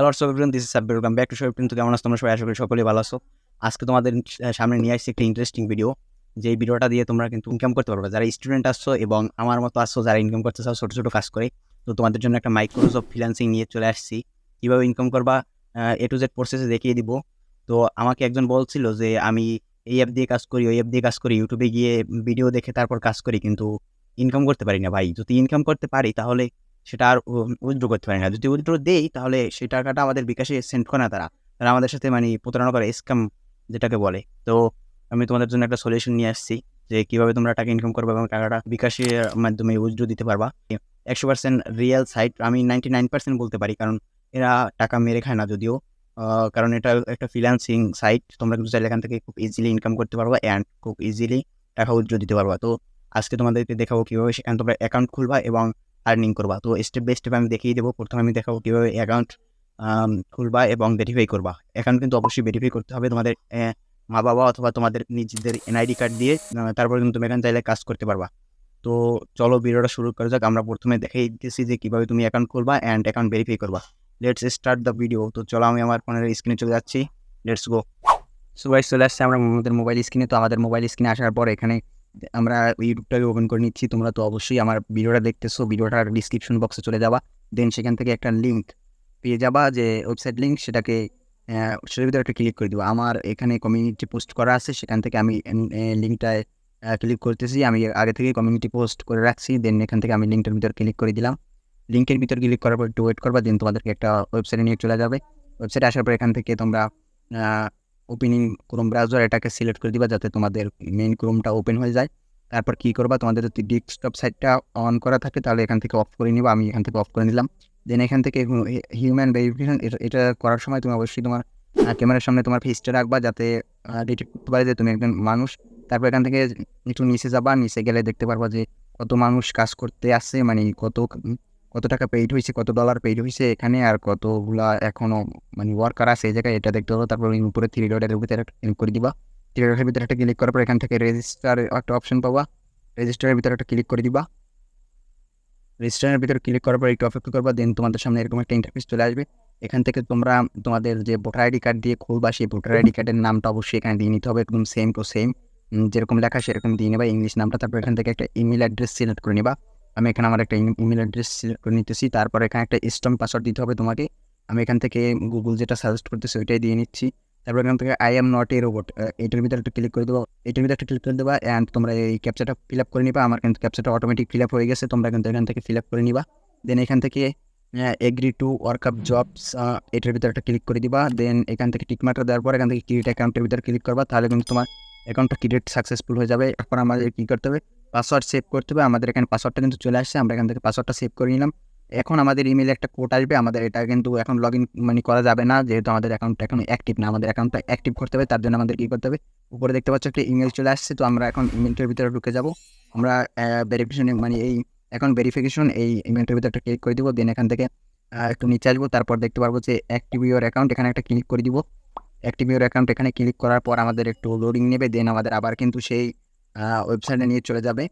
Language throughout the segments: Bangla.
Hello WhatsApp this Sabbir welcome back to show কিন্তু কেমন আছো তোমরা? সবাই আশা করি সকলেই ভালো আছো। আজকে তোমাদের সামনে নিয়ে আসছি একটা ইন্টারেস্টিং ভিডিও যে ভিডিওটা দিয়ে তোমরা কিন্তু ইনকাম করতে পারবে। যারা স্টুডেন্ট আসছো এবং আমার মতো আসছো যারা ইনকাম করতে চাও, ছোটো ছোটো কাজ করে, তো তোমাদের জন্য একটা মাইক্রোসফট ফ্রিল্যান্সিং নিয়ে চলে আসছি। কীভাবে ইনকাম করবা এ টু জেড প্রসেসে দেখিয়ে দিব। তো আমাকে একজন বলছিল যে, আমি এই অ্যাপ দিয়ে কাজ করি, ওই অ্যাপ দিয়ে কাজ করি। ইউটিউবে গিয়ে ভিডিও দেখে তারপর কাজ করি, কিন্তু ইনকাম করতে পারি না ভাই। যদি ইনকাম করতে পারি, তাহলে সেটা আর উইথড্র করতে পারি না। যদি উইথড্র দেই, তাহলে সেই টাকাটা আমাদের বিকাশে সেন্ড করে না তারা। তারা আমাদের সাথে মানে প্রতারণা করে স্ক্যাম যেটাকে বলে। তো আমি তোমাদের জন্য একটা সলিউশন নিয়ে আসছি যে কীভাবে তোমরা টাকা ইনকাম করবে এবং টাকাটা বিকাশের মাধ্যমে উইথড্র দিতে পারবা। একশো পার্সেন্ট রিয়েল সাইট আমি নাইনটি নাইন পার্সেন্ট বলতে পারি, কারণ এরা টাকা মেরে খায় না যদিও। কারণ এটা একটা ফ্রিল্যান্সিং সাইট তোমরা কিন্তু চাইলে এখান থেকে খুব ইজিলি ইনকাম করতে পারবা অ্যান্ড খুব ইজিলি টাকা উইথড্র দিতে পারবা। তো আজকে তোমাদেরকে দেখাবো কীভাবে সেখানে তোমরা অ্যাকাউন্ট খুলবা এবং আর্নিং করবা। তো স্টেপ বাই স্টেপ আমি দেখিয়ে দেবো। প্রথমে আমি দেখাবো কীভাবে অ্যাকাউন্ট খুলবা এবং ভেরিফাই করবা। অ্যাকাউন্ট কিন্তু অবশ্যই ভেরিফাই করতে হবে তোমাদের মা বাবা অথবা তোমাদের নিজেদের এনআইডি কার্ড দিয়ে তারপর কিন্তু তুমি এখানে চাইলে কাজ করতে পারবা। তো চলো ভিডিওটা শুরু করা যাক। আমরা প্রথমে দেখাই দিতেছি যে কীভাবে তুমি অ্যাকাউন্ট খুলবা অ্যান্ড অ্যাকাউন্ট ভেরিফাই করবা। লেটস স্টার্ট দ্য ভিডিও তো চলো আমি আমার ফোনের স্ক্রিনে চলে যাচ্ছি। লেটস গো সো গাইস চলে আসছে আমরা আমাদের মোবাইল স্ক্রিনে তো আমাদের মোবাইল স্ক্রিনে আসার পর এখানে আমরা ইউটিউবটাকে ওপেন করে নিচ্ছি। তোমরা তো অবশ্যই আমার ভিডিওটা দেখতেছো ভিডিওটার ডিসক্রিপশন বক্সে চলে যাবা। দেন সেখান থেকে একটা লিঙ্ক পেয়ে যাবা যে ওয়েবসাইট লিঙ্ক সেটাকে সেটার ভিতরে একটা ক্লিক করে দেবো। আমার এখানে কমিউনিটি পোস্ট করা আছে, সেখান থেকে আমি লিঙ্কটায় ক্লিক করতেছি। আমি আগে থেকে কমিউনিটি পোস্ট করে রাখছি। দেন এখান থেকে আমি লিঙ্কটার ভিতরে ক্লিক করে দিলাম। লিঙ্কের ভিতর ক্লিক করার পর একটু ওয়েট করবা। দেন তোমাদেরকে একটা ওয়েবসাইটে নিয়ে চলে যাবে। ওয়েবসাইটে আসার পর এখান থেকে তোমরা ওপেনিং ক্রোম ব্রাউজার এটাকে সিলেক্ট করে দিবা যাতে তোমাদের মেইন ক্রোমটা ওপেন হয়ে যায়। তারপর কী করবা? তোমাদের যদি ডেস্কটপ সাইটটা অন করা থাকে, তাহলে এখান থেকে অফ করে নিবা। আমি এখান থেকে অফ করে নিলাম। দেন এখান থেকে হিউম্যান ভেরিফিকেশন এটা করার সময় তুমি অবশ্যই তোমার ক্যামেরার সামনে তোমার ফেসটা রাখবা যাতে ডিটেক্ট করতে পারে যে তুমি একজন মানুষ। তারপর এখান থেকে একটু নিচে যাবা। নিচে গেলে দেখতে পারবা যে কত মানুষ কাজ করতে আসছে মানে কত কত টাকা পেইড হয়েছে কত ডলার পেইড হয়েছে এখানে আর কতগুলা এখনও মানে ওয়ার্কার আছে এই জায়গায়, এটা দেখতে পাবো তারপর উপরে থ্রি ডটের ভিতরে ক্লিক করে দিবা। থ্রি ডটের ভিতরে একটা ক্লিক করার পর এখান থেকে রেজিস্টার একটা অপশন পাবা। রেজিস্টারের ভিতরে একটা ক্লিক করে দিবা। রেজিস্টারের ভিতরে ক্লিক করার পর একটু অপেক্ষা করবা দেন তোমাদের সামনে এরকম একটা ইন্টারফেস চলে আসবে। এখান থেকে তোমরা তোমাদের যে ভোটার আইডি কার্ড দিয়ে খুলবা, সেই ভোটার আইডি কার্ডের নামটা অবশ্যই এখানে দিয়ে নিতে হবে, একদম সেম টু সেম যেরকম লেখা সেরকম দিয়ে নেবা ইংলিশ নামটা। তারপর এখান থেকে একটা ইমেল অ্যাড্রেস সিলেক্ট করে নিবা। আমি এখানে আমার একটা ইমেল অ্যাড্রেস সিলেক্ট করে নিতেছি। তারপর এখানে একটা স্ট্রং পাসওয়ার্ড দিতে হবে তোমাকে। আমি এখান থেকে গুগল যেটা সাজেস্ট করতেছি ওইটাই দিয়ে নিচ্ছি। তারপর এখান থেকে I am not a robot এটার ভিতরে একটা ক্লিক করে দেবো। এটার ভিতরে একটা ক্লিক করে দেবা অ্যান্ড তোমরা এই ক্যাপচাটা ফিল আপ করে নিবা। আমার কিন্তু ক্যাপচাটা অটোমেটিক ফিল আপ হয়ে গেছে। তোমরা কিন্তু এখান থেকে ফিল আপ করে নিবা। দেন এখান থেকে agree to work up jobs এটার ভিতরে একটা ক্লিক করে দিবা। দেন এখান থেকে টিকমার্কটা দেওয়ার পর এখান থেকে ক্রিয়েট অ্যাকাউন্টের ভিতরে ক্লিক করবা। তাহলে কিন্তু তোমার অ্যাকাউন্টটা ক্রিয়েট সাকসেসফুল হয়ে যাবে। এরপর আমাদের কী করতে হবে? পাসওয়ার্ড সেভ করতে হবে। আমাদের এখানে পাসওয়ার্ডটা কিন্তু চলে আসছে। আমরা এখান থেকে পাসওয়ার্ডটা সেভ করে নিলাম। এখন আমাদের ইমেলে একটা কোড আসবে। আমাদের এটা কিন্তু এখন লগ ইন মানে করা যাবে না। যেহেতু আমাদের অ্যাকাউন্টটা এখন অ্যাক্টিভ না। আমাদের অ্যাকাউন্টটা অ্যাক্টিভ করতে হবে। তার জন্য আমাদের কী করতে হবে? উপরে দেখতে পাচ্ছ একটা ইমেল চলে আসছে। তো আমরা এখন ইমেলটার ভিতরে ঢুকে যাব। আমরা ভেরিফিকেশন মানে এই এখন ভেরিফিকেশন এই ইমেলটার ভিতরে একটা ক্লিক করে দিব। দেন এখান থেকে একটু নিচে আসব। তারপর দেখতে পারব যে অ্যাক্টিভ ইউর অ্যাকাউন্ট এখানে একটা ক্লিক করে দিব। অ্যাক্টিভ ইউর অ্যাকাউন্ট এখানে ক্লিক করার পর আমাদের একটু লোডিং নেবে। দেন আমাদের আবার কিন্তু সেই ওয়েবসাইটে নিয়ে চলে যাবে।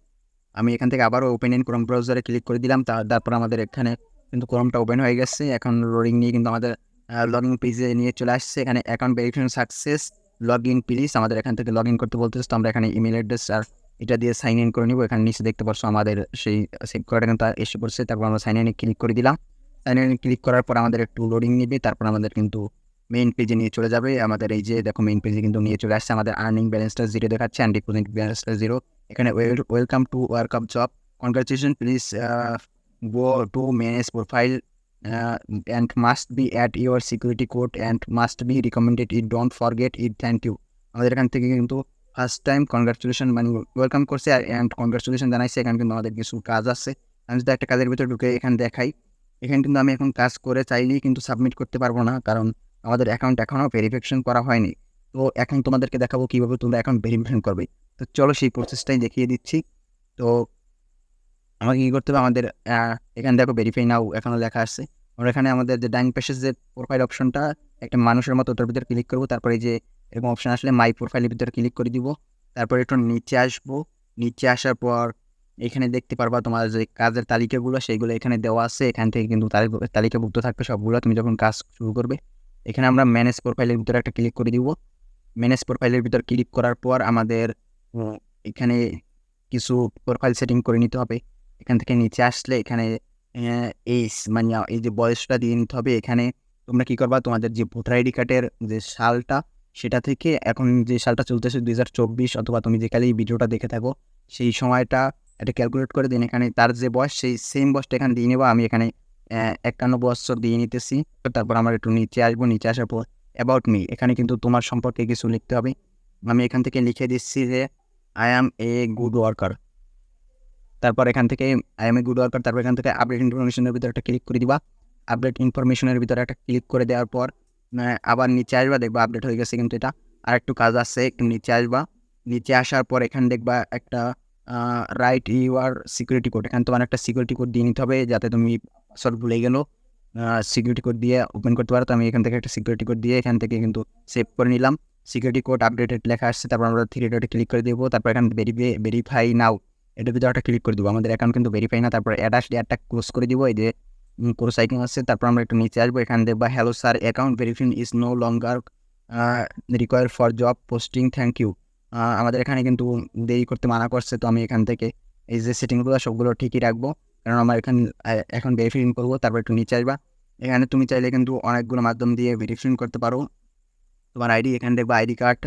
আমি এখান থেকে আবারও ওপেন ইন ক্রোম ব্রাউজারে ক্লিক করে দিলাম তারপর আমাদের এখানে কিন্তু ক্রোমটা ওপেন হয়ে গেছে। এখন লোডিং নিয়ে কিন্তু আমাদের লগ ইন পেজে নিয়ে চলে আসছে। এখানে account verification success log in please আমাদের এখান থেকে লগ ইন করতে বলতেছে। তো আমরা এখানে ইমেল অ্যাড্রেস আর এটা দিয়ে সাইন ইন করে নিব। এখানে নিচে দেখতে পারছ আমাদের সেই সেভ করাটা কিন্তু এসে পড়ছে। তারপর আমরা সাইন ইনে ক্লিক করে দিলাম। সাইন ইনে ক্লিক করার পর আমাদের একটু লোডিং নেবে। তারপর আমাদের কিন্তু মেইন পেজে নিয়ে চলে যাবে। আমাদের এই যে, দেখো মেইন পেজে কিন্তু নিয়ে চলে আসছে আমাদের আর্নিং ব্যালেন্সটা জিরো দেখাচ্ছে অ্যান্ড ডিপোজিট ব্যালেন্সটা জিরো এখানে welcome to work up job congratulation please go to manage profile and must be at your security code and must be recommended it don't forget it thank you আমাদের এখান থেকে কিন্তু ফার্স্ট টাইম কনগ্রাচুলেশন মানে ওয়েলকাম করছে অ্যান্ড কনগ্রাচুলেশন জানাইছে। এখানে কিন্তু আমাদের কিছু কাজ আছে। আমি যদি একটা কাজের ভিতরে ঢুকে এখানে দেখাই। এখানে কিন্তু আমি এখন কাজ করে চাইলেই কিন্তু সাবমিট করতে পারব না, কারণ আমাদের অ্যাকাউন্ট এখনও ভেরিফিকেশন করা হয়নি। তো এখন তোমাদেরকে দেখাবো কীভাবে তোমরা অ্যাকাউন্ট ভেরিফিকেশন করবে। তো চলো সেই প্রসেসটাই দেখিয়ে দিচ্ছি। তো আমাকে কী করতে হবে? আমাদের এখানে দেখো ভেরিফাই নাও এখানে লেখা আসছে আমরা এখানে আমাদের যে ডাইন পাশে যে প্রোফাইল অপশনটা একটা মানুষের মতো ওটার ভিতরে ক্লিক করব। তারপরে যে এরকম অপশন আসলে মাই প্রোফাইলের ভিতরে ক্লিক করে দিব। তারপরে একটু নিচে আসব। নিচে আসার পর এখানে দেখতে পারবা তোমার যে কাজের তালিকাগুলো, সেইগুলো এখানে দেওয়া আছে। এখান থেকে কিন্তু তালিকা- তালিকাভুক্ত থাকবে সবগুলো। তুমি যখন কাজ শুরু করবে এখানে আমরা ম্যানেজ প্রোফাইলের ভিতরে একটা ক্লিক করে দিব। ম্যানেজ প্রোফাইলের ভিতর ক্লিক করার পর আমাদের এখানে কিছু প্রোফাইল সেটিং করে নিতে হবে। এখান থেকে নিচে আসলে এখানে এই মানে এই যে বয়সটা দিয়ে নিতে হবে। এখানে তোমরা কি করবা? তোমাদের যে ভোটার আইডি কার্ডের যে সালটা সেটা থেকে এখন যে সালটা চলতেছে দুই হাজার চব্বিশ অথবা তুমি যে কালে এই ভিডিওটা দেখে থাকো সেই সময়টা এটা ক্যালকুলেট করে দিন। এখানে তার যে বয়স সেই সেম বয়সটা এখানে দিয়ে নেব। আমি এখানে একান্ন বছর দিয়ে নিতেছি। তারপর আমার একটু নিচে আসব, নিচে আসার পর অ্যাবাউট মি এখানে কিন্তু তোমার সম্পর্কে কিছু লিখতে হবে। আমি এখান থেকে লিখে দিচ্ছি যে I am a good worker তারপর এখান থেকে I am a good worker তারপর এখান থেকে আপডেট ইনফরমেশনের ভিতরে একটা ক্লিক করে দিবা। আপডেট ইনফরমেশনের ভিতরে একটা ক্লিক করে দেওয়ার পর আবার নিচে আসবা, দেখবা আপডেট হয়ে গেছে কিন্তু এটা। আর একটু কাজ আছে, একটু নিচে আসবা। নিচে আসার পর এখানে দেখবা একটা রাইট ইউআর সিকিউরিটি কোড এখানে তোমার একটা সিকিউরিটি কোড দিয়ে নিতে হবে যাতে তুমি পাসওয়ার্ড ভুলে গেলো। সিকিউরিটি কোড দিয়ে ওপেন করতে পারো। তো আমি এখান থেকে একটা সিকিউরিটি কোড দিয়ে এখান থেকে কিন্তু সেভ করে নিলাম। সিকিউরিটি কোড আপডেটেড লেখা আসছে। তারপর আমরা থ্রি ডটে ক্লিক করে দেবো। তারপর এখানে ভেরিফাই ভেরিফাই নাও এটার ভিতরে একটা ক্লিক করে দেবো। আমাদের অ্যাকাউন্ট কিন্তু ভেরিফাই না। তারপর অ্যাড আসলে অ্যাডটা ক্লোজ করে দিব। এই যে ক্রোস আইকন আছে তারপর আমরা একটু নিচে আসব। এখানে দেখবা hello sir account verification is no longer require for job posting thank you আমাদের এখানে কিন্তু দেরি করতে মানা করছে। তো আমি এখান থেকে এই যে সেটিংগুলো সবগুলো ঠিকই রাখব। কারণ আমার এখানে এখন ভেরিফিকেশন করব, তারপর একটু নিচে আসবা। এখানে তুমি চাইলে কিন্তু অনেকগুলো মাধ্যম দিয়ে ভেরিফিকেশন করতে পারো। তোমার আইডি এখানে দেখবা ID card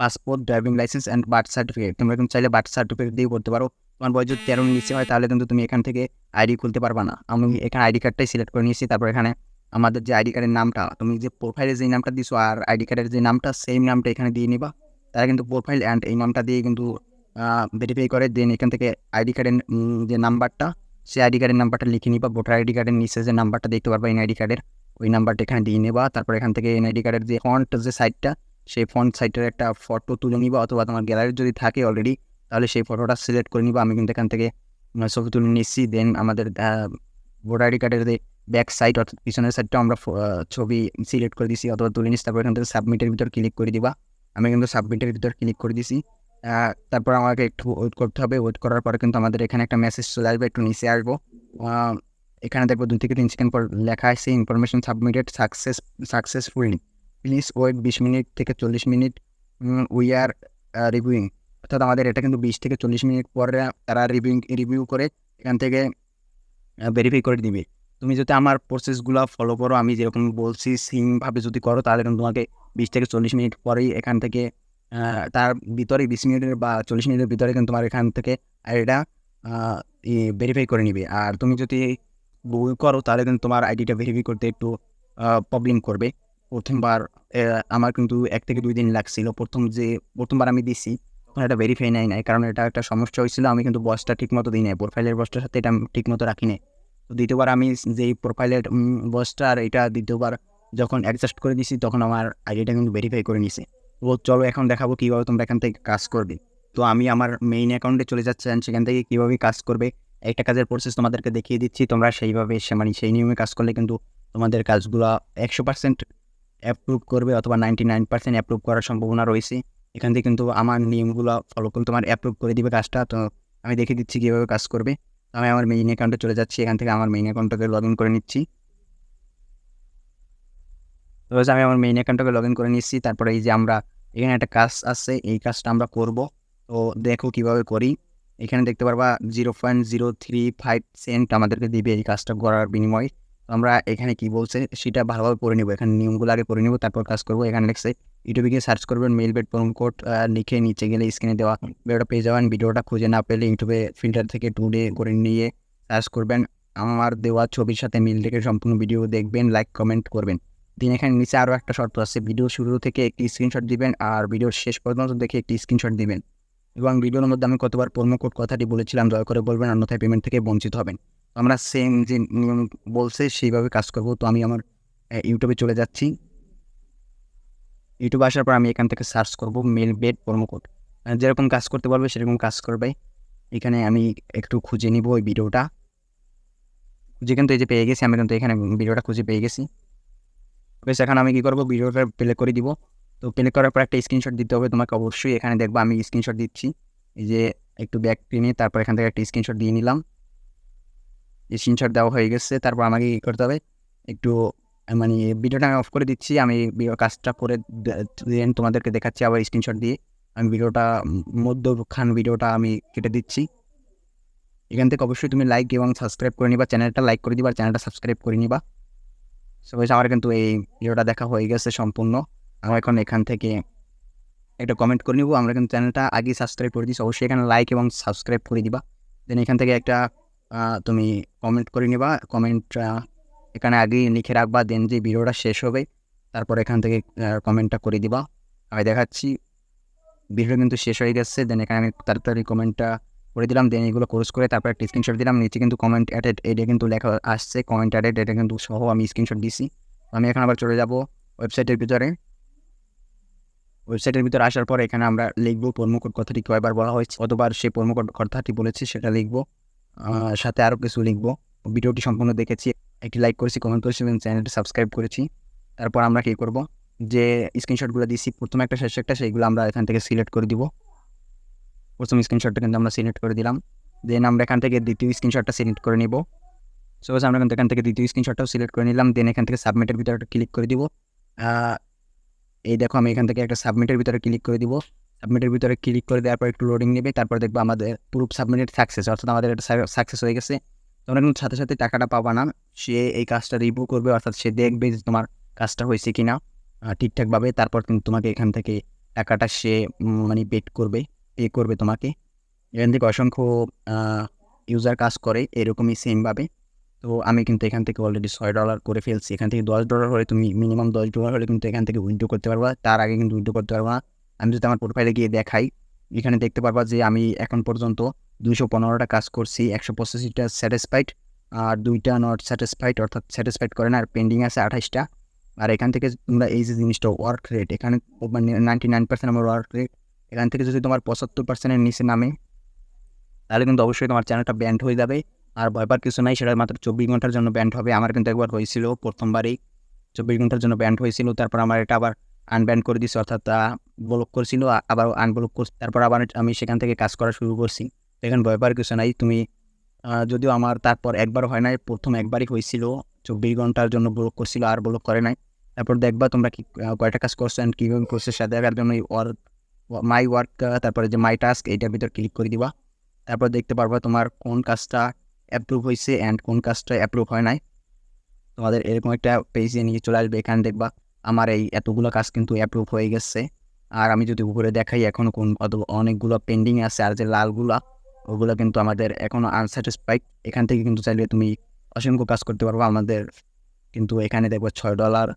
passport driving licence and birth certificate তোমরা কিন্তু চাইলে বার্থ সার্টিফিকেট দিয়ে করতে পারো। তোমার বয়স যদি তেরো নিচে হয়, তাহলে কিন্তু তুমি এখান থেকে আইডি খুলতে পারবা না। আমি এখানে আইডি কার্ডটাই সিলেক্ট করে নিয়েছি। তারপর এখানে আমাদের যে আইডি কার্ডের নামটা, তুমি যে প্রোফাইলে যে নামটা দিছো আর আইডি কার্ডের যে নামটা সেম নামটা এখানে দিয়ে নিবা। তারা কিন্তু প্রোফাইল অ্যান্ড এই নামটা দিয়ে কিন্তু ভেরিফাই করে দেন এখান থেকে আইডি কার্ডের যে নাম্বারটা সেই আইডি কার্ডের নাম্বারটা লিখে নিবা, ভোটার আইডি কার্ডের নিচে যে নাম্বারটা দেখতে পারবা এন আইডি কার্ডের, ওই নাম্বারটা এখানে দিয়ে নেবা। তারপর এখান থেকে এন আইডি কার্ডের যে ফন্ট যে সাইটটা সেই ফন্ট সাইটের একটা ফটো তুলে নিবা অথবা তোমার গ্যালারি যদি থাকে অলরেডি তাহলে সেই ফটোটা সিলেক্ট করে নিবা। আমি কিন্তু এখান থেকে ছবি তুলে নিচ্ছি। দেন আমাদের ভোটার আইডি কার্ডের যে ব্যাক সাইড অর্থাৎ পিছনের সাইডটা আমরা ছবি সিলেক্ট করে দিছি অথবা তুলে নিচ্ছি। তারপর এখান থেকে সাবমিটের ভিতর ক্লিক করে দিবা। আমি কিন্তু সাবমিটের ভিতর ক্লিক করে দিছি। তারপর আমাকে একটু ওয়েট করতে হবে। ওয়েট করার পরে কিন্তু আমাদের এখানে একটা মেসেজ চলে আসবে, একটু নিচে আসব। এখানে দেখব দুই থেকে তিন সেকেন্ড পর লেখা আছে information submitted success successfully please wait বিশ মিনিট থেকে চল্লিশ মিনিট। উই আর রিভিউইং অর্থাৎ আমাদের এটা কিন্তু বিশ থেকে চল্লিশ মিনিট পরে তারা রিভিউ রিভিউ করে এখান থেকে ভেরিফাই করে দিবে। তুমি যদি আমার প্রসেসগুলো ফলো করো, আমি যেরকম বলছি সেমভাবে যদি করো, তাহলে কিন্তু তোমাকে বিশ থেকে চল্লিশ মিনিট পরেই এখান থেকে তার ভিতরে বিশ মিনিটের বা চল্লিশ মিনিটের ভিতরে কিন্তু তোমার এখান থেকে আইডিটা ভেরিফাই করে নিবে। আর তুমি যদি ভুল করো, তাহলে কিন্তু তোমার আইডিটা ভেরিফাই করতে একটু প্রবলেম করবে। প্রথমবার আমার কিন্তু এক থেকে দুই দিন লাগছিল। প্রথম যে, প্রথমবার আমি দিছি, তখন এটা ভেরিফাই নাই নাই। কারণ এটা একটা সমস্যা হয়েছিল, আমি কিন্তু বসটা ঠিক মতো দিই নাই। প্রোফাইলের বসটার সাথে এটা ঠিক মতো রাখি নাই। তো দ্বিতীয়বার আমি যেই প্রোফাইলের বসটা আর এটা দ্বিতীয়বার যখন অ্যাডজাস্ট করে দিছি, তখন আমার আইডিটা কিন্তু ভেরিফাই করে নিছে। তো চলো এখন দেখাবো কীভাবে তোমরা এখান থেকে কাজ করবে। তো আমি আমার মেইন অ্যাকাউন্টে চলে যাচ্ছি and সেখান থেকে কীভাবে কাজ করবে, একটা কাজের প্রসেস তোমাদেরকে দেখিয়ে দিচ্ছি। তোমরা সেইভাবে সে মানে সেই নিয়মে কাজ করলে কিন্তু তোমাদের কাজগুলো একশো পার্সেন্ট অ্যাপ্রুভ করবে অথবা নাইনটি নাইন পার্সেন্ট অ্যাপ্রুভ করার সম্ভাবনা রয়েছে। এখান থেকে কিন্তু আমার নিয়মগুলো ফলো করে তোমার অ্যাপ্রুভ করে দিবে কাজটা। তো আমি দেখে দিচ্ছি কীভাবে কাজ করবে। আমি আমার মেইন অ্যাকাউন্টে চলে যাচ্ছি, এখান থেকে আমার মেইন অ্যাকাউন্টটাকে লগ ইন করে নিচ্ছি। হচ্ছে আমি আমার মেইন অ্যাকাউন্টটাকে লগ ইন করে নিচ্ছি তারপরে এই যে আমরা, এখানে একটা কাজ আছে, এই কাজটা আমরা করব। তো দেখো কীভাবে করি। এখানে দেখতে পারবা zero point zero three five cent আমাদেরকে দিবে এই কাজটা করার বিনিময়ে। আমরা এখানে কি বলছে, সেটা ভালোভাবে পড়ে নেব। এখানে নিয়মগুলো আগে পড়ে নেব, তারপর কাজ করব। এখানে লিখছে ইউটিউবে গিয়ে সার্চ করবেন মেল বেড প্রোম কোড লিখে নিচে গেলে স্ক্রিনে দেওয়া ভিডিওটা পেয়ে যাবেন। ভিডিওটা খুঁজে না পেলে ইউটিউবে ফিল্টার থেকে টুডে করে নিয়ে সার্চ করবেন। আমার দেওয়া ছবির সাথে মিল রেখে সম্পূর্ণ ভিডিও দেখবেন লাইক কমেন্ট করবেন। দিন এখানে নিচে আরও একটা শর্ত আছে। ভিডিও শুরু থেকে একটি স্ক্রিনশট দিবেন আর ভিডিওর শেষ পর্যন্ত দেখে একটি স্ক্রিনশট দিবেন। এবং ভিডিওর মধ্যে আমি কতবার প্রোমো কোড কথাটি বলেছিলাম, দয়া করে বলবেন অন্যথায় পেমেন্ট থেকে বঞ্চিত হবেন। আমরা সেম যে বলছে সেইভাবে কাজ করব। তো আমি আমার ইউটিউবে চলে যাচ্ছি। ইউটিউবে আসার পর আমি এখান থেকে সার্চ করব মেল বেড প্রোমো কোড যেরকম কাজ করতে পারবে সেরকম কাজ করবে। এখানে আমি একটু খুঁজে নিব ওই ভিডিওটা। খুঁজে কিন্তু এই যে পেয়ে গেছি, আমি কিন্তু এখানে ভিডিওটা খুঁজে পেয়ে গেছি। বেশ এখন আমি কী করব? ভিডিওটা প্লে করে দিব। তো প্লে করার পর একটা স্ক্রিনশট দিতে হবে তোমাকে অবশ্যই। এখানে দেখব আমি স্ক্রিনশট দিচ্ছি। এই যে একটু ব্যাক টেনে তারপর এখান থেকে একটা স্ক্রিনশট দিয়ে নিলাম। স্ক্রিনশট দেওয়া হয়ে গেছে। তারপর আমাকে কী করতে হবে? একটু মানে ভিডিওটা আমি অফ করে দিচ্ছি। আমি কাজটা করে দেন তোমাদেরকে দেখাচ্ছি আবার স্ক্রিনশট দিয়ে। আমি ভিডিওটা উম, মধ্যখান ভিডিওটা আমি কেটে দিচ্ছি। এখান থেকে অবশ্যই তুমি লাইক এবং সাবস্ক্রাইব করে নিবা। চ্যানেলটা লাইক করে দিবা। চ্যানেলটা সাবস্ক্রাইব করে নিবা। সবাই আমার কিন্তু এই ভিডিওটা দেখা হয়ে গেছে সম্পূর্ণ। আমরা এখন এখান থেকে একটা কমেন্ট করে নিব। আমরা কিন্তু চ্যানেলটা আগে সাবস্ক্রাইব করে দিচ্ছি অবশ্যই এখানে লাইক এবং সাবস্ক্রাইব করে দিবা। দেন এখান থেকে একটা তুমি কমেন্ট করে নিবা। কমেন্ট এখানে আগেই লিখে রাখবা। দেন যে ভিডিওটা শেষ হবে, তারপর এখান থেকে কমেন্টটা করে দিবা। আমি দেখাচ্ছি। ভিডিও কিন্তু শেষ হয়ে গেছে। দেন এখানে আমি তাড়াতাড়ি কমেন্টটা করে দিলাম দেন এগুলো কোর্স করে তারপর একটা স্ক্রিনশট দিলাম, নিচে কিন্তু কমেন্ট অ্যাডেড এটা কিন্তু লেখা আসছে কমেন্ট অ্যাডেড এটা কিন্তু সহ আমি স্ক্রিনশট দিছি। আমি এখন আবার চলে যাব ওয়েবসাইটের ভিতরে। ওয়েবসাইটের ভিতরে আসার পর এখানে আমরা লিখব প্রোমোকোড কথাটি কয়বার বলা হয়েছে, কতবার সেই প্রোমোকোড কথাটি বলেছি সেটা লিখব। সাথে আরও কিছু লিখব। ভিডিওটি সম্পূর্ণ দেখেছি, একটি লাইক করেছি কমেন্ট করেছি, এবং চ্যানেলটি সাবস্ক্রাইব করেছি। তারপর আমরা কী করব? যে স্ক্রিনশটগুলো দিয়েছি প্রথমে একটা, শেষে একটা, সেইগুলো আমরা এখান থেকে সিলেক্ট করে দিব। প্রথম স্ক্রিনশটটা কিন্তু আমরা সিলেক্ট করে দিলাম। দেন আমরা এখান থেকে দ্বিতীয় স্ক্রিনশটটা সিলেক্ট করে নিব। সপোজ আমরা কিন্তু এখান থেকে দ্বিতীয় স্ক্রিনশটটাও সিলেক্ট করে নিলাম। দেন এখান থেকে সাবমিটের ভিতরে একটা ক্লিক করে দিব। এই দেখো আমি এখান থেকে একটা সাবমিটের ভিতরে ক্লিক করে দিব। সাবমিটের ভিতরে ক্লিক করে দেওয়ার পর একটু লোডিং নেবে। তারপর দেখব আমাদের প্রুফ সাবমিটেড সাকসেস অর্থাৎ আমাদের এটা সাকসেস হয়ে গেছে। তোমরা কিন্তু সাথে সাথে টাকাটা পাবা না। সে এই কাজটা রিভিউ করবে, অর্থাৎ সে দেখবে যে তোমার কাজটা হয়েছে কি না ঠিকঠাকভাবে। তারপর কিন্তু তোমাকে এখান থেকে টাকাটা সে মানে পেড করবে। পে করবে তোমাকে। এখান থেকে অসংখ্য ইউজার কাজ করে এরকমই সেমভাবে তো আমি কিন্তু এখান থেকে অলরেডি ছয় ডলার করে ফেলছি। এখান থেকে দশ ডলার হলে তুমি মিনিমাম দশ ডলার হলে কিন্তু এখান থেকে উইথড্র করতে পারবা। তার আগে কিন্তু উইথড্র করতে পারবা না। আমি যদি আমার প্রোফাইলে গিয়ে দেখাই, এখানে দেখতে পারবা যে আমি এখন পর্যন্ত দুইশো পনেরোটা কাজ করছি। একশো পঁচাশিটা স্যাটিসফাইড আর দুইটা নট স্যাটিসফাইড অর্থাৎ স্যাটিসফাইড করে না, আর পেন্ডিং আছে আঠাশটা আর এখান থেকে তোমরা এই যে জিনিসটা ওয়ার্ক রেট এখানে নাইনটি নাইন পার্সেন্ট আমার ওয়ার্ক রেট এখান থেকে যদি তোমার পঁচাত্তর পার্সেন্টের নিচে নামে, তাহলে কিন্তু অবশ্যই তোমার চ্যানেলটা ব্যান্ড হয়ে যাবে। আর ভয়পার কিছু নাই, সেটা মাত্র চব্বিশ ঘণ্টার জন্য ব্যান্ড হবে। আমার কিন্তু একবার হয়েছিল প্রথমবারেই। চব্বিশ ঘণ্টার জন্য ব্যান্ড হয়েছিল, তারপর আমার এটা আবার আনব্যান্ড করে দিয়েছে অর্থাৎ ব্লক করেছিল আবার আনব্লক করছি। তারপর আবার আমি সেখান থেকে কাজ করা শুরু করছি। এখন ভয়পার কিছু নাই। তুমি যদিও আমার তারপর একবার হয় নাই, প্রথম একবারই হয়েছিল। চব্বিশ ঘণ্টার জন্য ব্লক করছিল, আর ব্লক করে নাই। তারপর দেখবা তোমরা কি কয়টা কাজ করছ অ্যান্ড কীভাবে করছ দেখার জন্য ওয়ার্ক মাই ওয়ার্ক তারপরে যে মাই টাস্ক এইটার ভিতর ক্লিক করে দিবা। তারপর দেখতে পারবা তোমার কোন কাজটা অ্যাপ্রুভ হয়েছে অ্যান্ড কোন কাজটা অ্যাপ্রুভ হয় নাই। তোমাদের এরকম একটা পেজে নিয়ে চলে আসবে, এখানে দেখবা আমার এই এতগুলো কাজ কিন্তু অ্যাপ্রুভ হয়ে গেছে। আর আমি যদি উপরে দেখাই এখনও কোন অনেকগুলো পেন্ডিং আছে, আর যে লালগুলা, ওগুলো কিন্তু আমাদের এখনও আনস্যাটিসফাইড এখান থেকে কিন্তু চাইলে তুমি অসংখ্য কাজ করতে পারব। আমাদের কিন্তু এখানে দেখব ছয় ডলার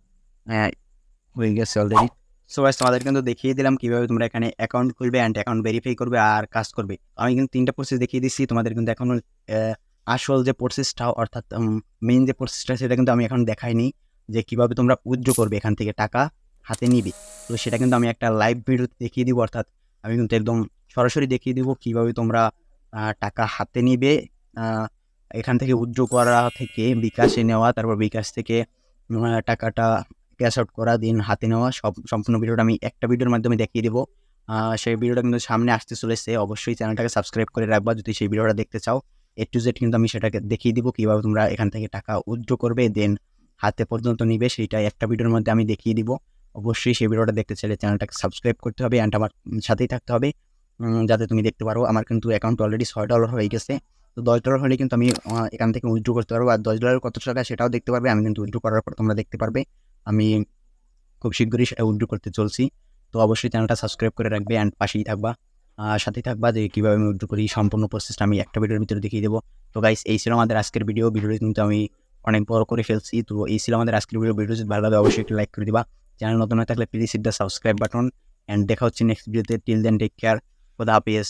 হয়ে গেছে অলরেডি সো গাইস তোমাদের কিন্তু দেখিয়ে দিলাম কীভাবে তোমরা এখানে অ্যাকাউন্ট খুলবে অ্যান্ড অ্যাকাউন্ট ভেরিফাই করবে আর কাজ করবে। আমি কিন্তু তিনটা প্রসেস দেখিয়ে দিচ্ছি। তোমাদের কিন্তু এখন আসল যে প্রসেসটা অর্থাৎ মেইন যে প্রসেসটা সেটা কিন্তু আমি এখন দেখাইনি যে কীভাবে তোমরা উইথড্র করবে, এখান থেকে টাকা হাতে নিবে। তো সেটা কিন্তু আমি একটা লাইভ ভিডিওতে দেখিয়ে দিব, অর্থাৎ আমি কিন্তু একদম সরাসরি দেখিয়ে দিব কীভাবে তোমরা টাকা হাতে নিবে এখান থেকে উইথড্র করা থেকে বিকাশে নেওয়া, তারপর বিকাশ থেকে টাকাটা ক্যাশ আউট করা, দিন হাতে নেওয়া, সব, সম্পূর্ণ ভিডিওটা আমি একটা ভিডিওর মাধ্যমে দেখিয়ে দেবো। সেই ভিডিওটা কিন্তু সামনে আসতে চলেছে অবশ্যই চ্যানেলটাকে সাবস্ক্রাইব করে রাখবা। যদি সেই ভিডিওটা দেখতে চাও এ টু জেড কিন্তু আমি সেটাকে দেখিয়ে দিব, কীভাবে তোমরা এখান থেকে টাকা উইথড্র করবে, দেন হাতে পর্যন্ত নিবে সেইটা একটা ভিডিওর মধ্যে আমি দেখিয়ে দিব। অবশ্যই সেই ভিডিওটা দেখতে চাইলে চ্যানেলটাকে সাবস্ক্রাইব করতে হবে অ্যান্ড আমার সাথেই থাকতে হবে। যাতে তুমি দেখতে পারো, আমার কিন্তু অ্যাকাউন্ট অলরেডি ছয় ডলার হয়ে গেছে। তো দশ ডলার হলে কিন্তু আমি এখান থেকে উইথড্র করতে পারব, আর দশ ডলার কত টাকা সেটাও দেখতে পারবে, আমি কিন্তু উইথড্র করার পর তোমরা দেখতে পারবে। আমি খুব শীঘ্রই উইথড্র করতে চলছি। তো অবশ্যই চ্যানেলটা সাবস্ক্রাইব করে রাখবে অ্যান্ড পাশেই থাকবা। সাথেই থাকবা যে কীভাবে আমি উইথড্র করি, সম্পূর্ণ প্রসেসটা আমি একটা ভিডিওর ভিতরে দেখিয়ে দেবো। তো গাইস এই ছিল আমাদের আজকের ভিডিও ভিডিওটি কিন্তু আমি অনেক বড় করে ফেলছি। তো এই ছিল আমাদের আজকের ভিডিও ভিডিও যদি ভালো লাগে, অবশ্যই একটু লাইক করে দিবা। চ্যানেল নতুন হয়ে থাকলে please hit the subscribe button and দেখা হচ্ছে নেক্সট ভিডিওতে টিল দেন টেক কেয়ার খোদা হাফিজ।